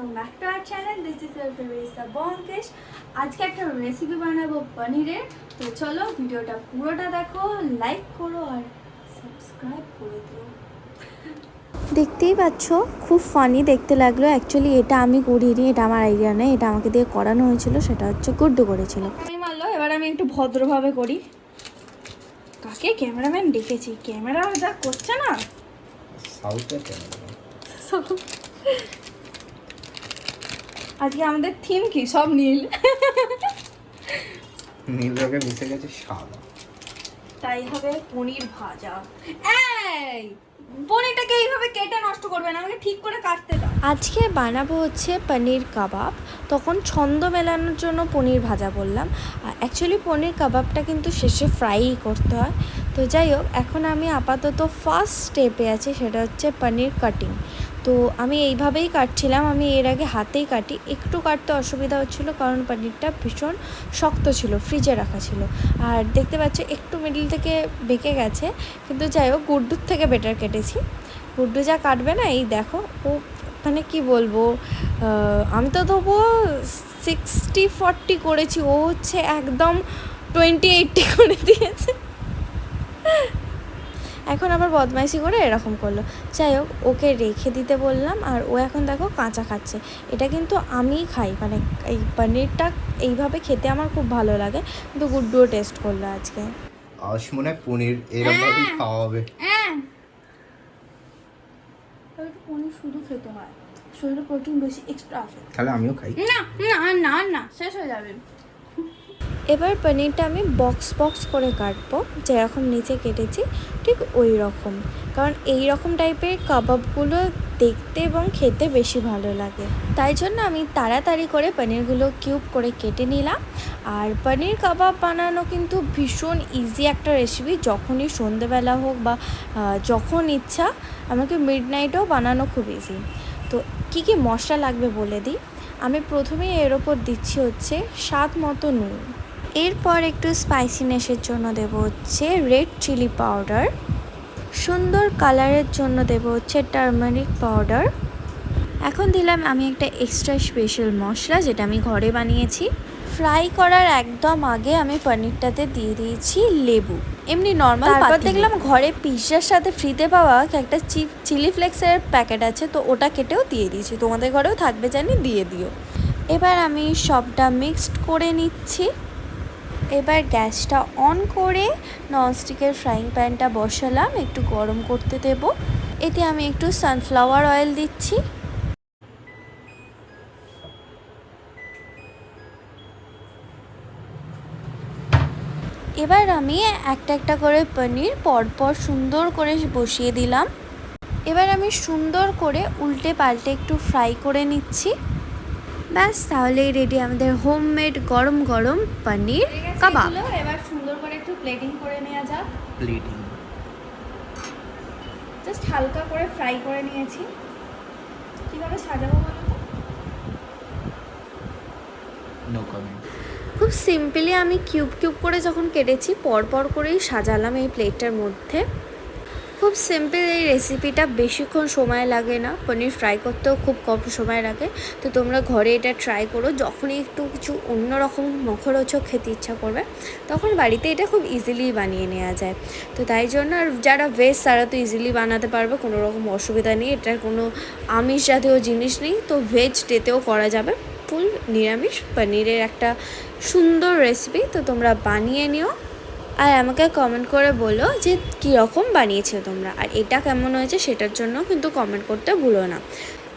Welcome back to our channel this is your favourite Byomkesh আজকে একটা recipe বানাবো পনিরের। তো চলো ভিডিওটা পুরোটা দেখো লাইক করো আর সাবস্ক্রাইব করে দিও। দেখতেই পাচ্ছ খুব ফানি দেখতে লাগল। অ্যাকচুয়ালি এটা আমি করিনি এটা আমার আইডিয়া নেই। এটা আমাকে দিয়ে করানো হয়েছিল সেটা হচ্ছে গুড্ডু করেছিল। আমি মারলো এবার আমি একটু ভদ্রভাবে করি। কাকে? ক্যামেরাম্যান ডেকেছি। ক্যামেরা যা করছে না। সাউথের ক্যামেরা আজকে আমাদের থিম কি? সব নীল। নীল রঙে মিশে গেছে সাদা তাই হবে পনির ভাজা। এই পনিরটাকে এইভাবে কেটে নষ্ট করবে না আমাকে ঠিক করে কাটতে দাও। আজকে বানাবো হচ্ছে পনির কাবাব। তখন ছন্দ মেলানোর জন্য পনির ভাজা বললাম। আর অ্যাকচুয়ালি পনির কাবাবটা কিন্তু শেষে ফ্রাই করতে হয়। তো যাই হোক এখন আমি আপাতত ফার্স্ট স্টেপে আছি সেটা হচ্ছে পনির কাটিং তো আমি এইভাবেই কাটছিলাম, আমি এর আগে হাতেই কাটি। একটু কাটতে অসুবিধা হচ্ছিল, কারণ পনিরটা ভীষণ শক্ত ছিল, ফ্রিজে রাখা ছিল। আর দেখতে পাচ্ছ, একটু মিডিল থেকে বেঁকে গেছে, কিন্তু যাই হোক গুড্ডুর থেকে বেটার কেটেছি। গুড্ডু যা কাটবে না, এই দেখো, ও মানে কি বলব আমি তো তবু সিক্সটি ফর্টি করেছি, ও হচ্ছে একদম টোয়েন্টি এইটটি করে দিয়েছে। এখন আবার বদমাইশি করে এরকম করল। যাই হোক ওকে রেখে দিতে বললাম আর ও এখন দেখো কাঁচা খাচ্ছে। এটা কিন্তু আমিই খাই মানে এই পনিরটা এইভাবে খেতে আমার খুব ভালো লাগে। কিন্তু গুড্ডুও টেস্ট করল আজকে। আজ মনে হয় পনির এরকম ভাবেই খাওয়া হবে। হ্যাঁ। পনির শুধু খেতে হয়। শরীরে প্রোটিন বেশি এক্সট্রা আছে তাহলে আমিও খাই। না না না না শেষ হয়ে যাবে। এবার পনিরটা আমি বক্স বক্স করে কাটবো যেরকম নিচে কেটেছি, ঠিক ওই রকম। কারণ এই রকম টাইপের কাবাবগুলো দেখতে এবং খেতে বেশি ভালো লাগে। তাই জন্য আমি তাড়াতাড়ি করে পনিরগুলো কিউব করে কেটে নিলাম। আর পনির কাবাব বানানো কিন্তু ভীষণ ইজি একটা রেসিপি যখনই সন্ধেবেলা হোক বা যখন ইচ্ছা, আমাকে মিড নাইটেও বানানো খুব ইজি তো কী কী মশলা লাগবে বলে দিই? আমি প্রথমেই এর ওপর দিচ্ছি হচ্ছে স্বাদ মতো নুন। এরপর একটু স্পাইসিনেসের জন্য দেব হচ্ছে রেড চিলি পাউডার সুন্দর কালারের জন্য দেব হচ্ছে টার্মারিক পাউডার এখন দিলাম আমি একটা এক্সট্রা স্পেশাল মশলা যেটা আমি ঘরে বানিয়েছি। ফ্রাই করার একদম আগে আমি পনিরটাতে দিয়ে দিয়েছি লেবু। এমনি নর্মাল তারপর দেখলাম ঘরে পিৎজার সাথে ফ্রিতে পাওয়া একটা চিলি ফ্লেক্সের প্যাকেট আছে তো ওটা কেটেও দিয়ে দিয়েছি। তোমাদের ঘরেও থাকবে জানি দিয়ে দিও। এবার আমি সবটা মিক্সড করে নিচ্ছি। এবার গ্যাসটা অন করে ননস্টিকের ফ্রাইং প্যানটা বসালাম, একটু গরম করতে দেব। এতে আমি একটু সানফ্লাওয়ার অয়েল দিচ্ছি। এবার আমি একটা একটা করে পনির পরপর সুন্দর করে বসিয়ে দিলাম। এবার আমি সুন্দর করে উল্টে পাল্টে একটু ফ্রাই করে নিচ্ছি। ব্যাস তাহলেই রেডি আমাদের হোমমেড গরম গরম পনির কাবাব। এবার সুন্দর করে একটু প্লেটিং করে নেওয়া যাক। প্লেটিং জাস্ট হালকা করে ফ্রাই করে নিয়েছি। কীভাবে সাজাবো বলো তো? নো কমেন্ট খুব সিম্পলি আমি কিউব কিউব করে যখন কেটেছি পর পর করেই সাজালাম এই প্লেটটার মধ্যে। খুব সিম্পল এই রেসিপিটা বেশিক্ষণ সময় লাগে না। পনির ফ্রাই করতেও খুব কম সময় লাগে। তো তোমরা ঘরে এটা ট্রাই করো। যখনই একটু কিছু অন্যরকম মুখরোচক খেতে ইচ্ছা করবে, তখন বাড়িতে এটা খুব ইজিলি বানিয়ে নেওয়া যায়। তো তাই জন্য আর যারা ভেজ তারা তো ইজিলি বানাতে পারবে, কোনো রকম অসুবিধা নেই। এটার কোনো আমিষ জাতীয় জিনিস নেই। তো ভেজ ডেতেও করা যাবে। ফুল নিরামিষ পনিরের একটা সুন্দর রেসিপি তো তোমরা বানিয়ে নিও। আর আমাকে কমেন্ট করে বলো যে কীরকম বানিয়েছো তোমরা। আর এটা কেমন হয়েছে সেটার জন্য কিন্তু কমেন্ট করতে ভুলো না।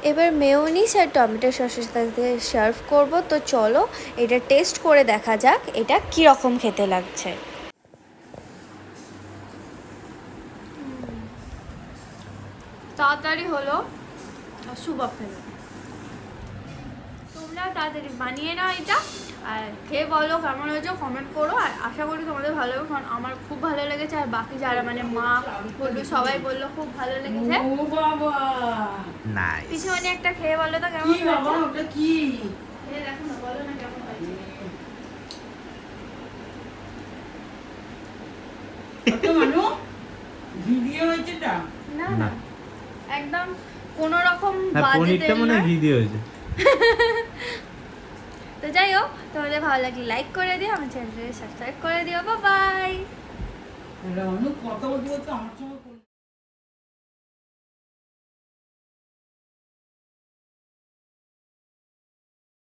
এবার মেয়োনিস আর টমেটো সসের সাথে সার্ভ করব। তো চলো এটা টেস্ট করে দেখা যাক এটা কীরকম খেতে লাগছে। তাড়াতাড়ি হলো। শুভ ফেলো তোমরা তাড়াতাড়ি বানিয়ে নাও এটা। আর খেয়ে বলো কেমন হয়েছে কমেন্ট করো। আর আশা করি তোমাদের ভালো লাগবে কারণ আমার খুব ভালো লেগেছে। আর বাকি যারা মানে মা বলল সবাই বলল খুব ভালো লেগেছে। ও বাবা! পিছনে একটা খেয়ে বলো তো কেমন হয়েছে? ওটা কি? দেখো না বলো না কেমন হয়েছে। মানু? না না। না। একদম কোনো রকম হ্যাঁ বাজে পনিরটা তেল মনে হয়। ভিডিও হয়েছে। তো যাই হোক, তোমাদের ভালো লাগলে লাইক করে দিও, আমার চ্যানেলটাকে সাবস্ক্রাইব করে দিও। বা বাই কথা বলতে আমার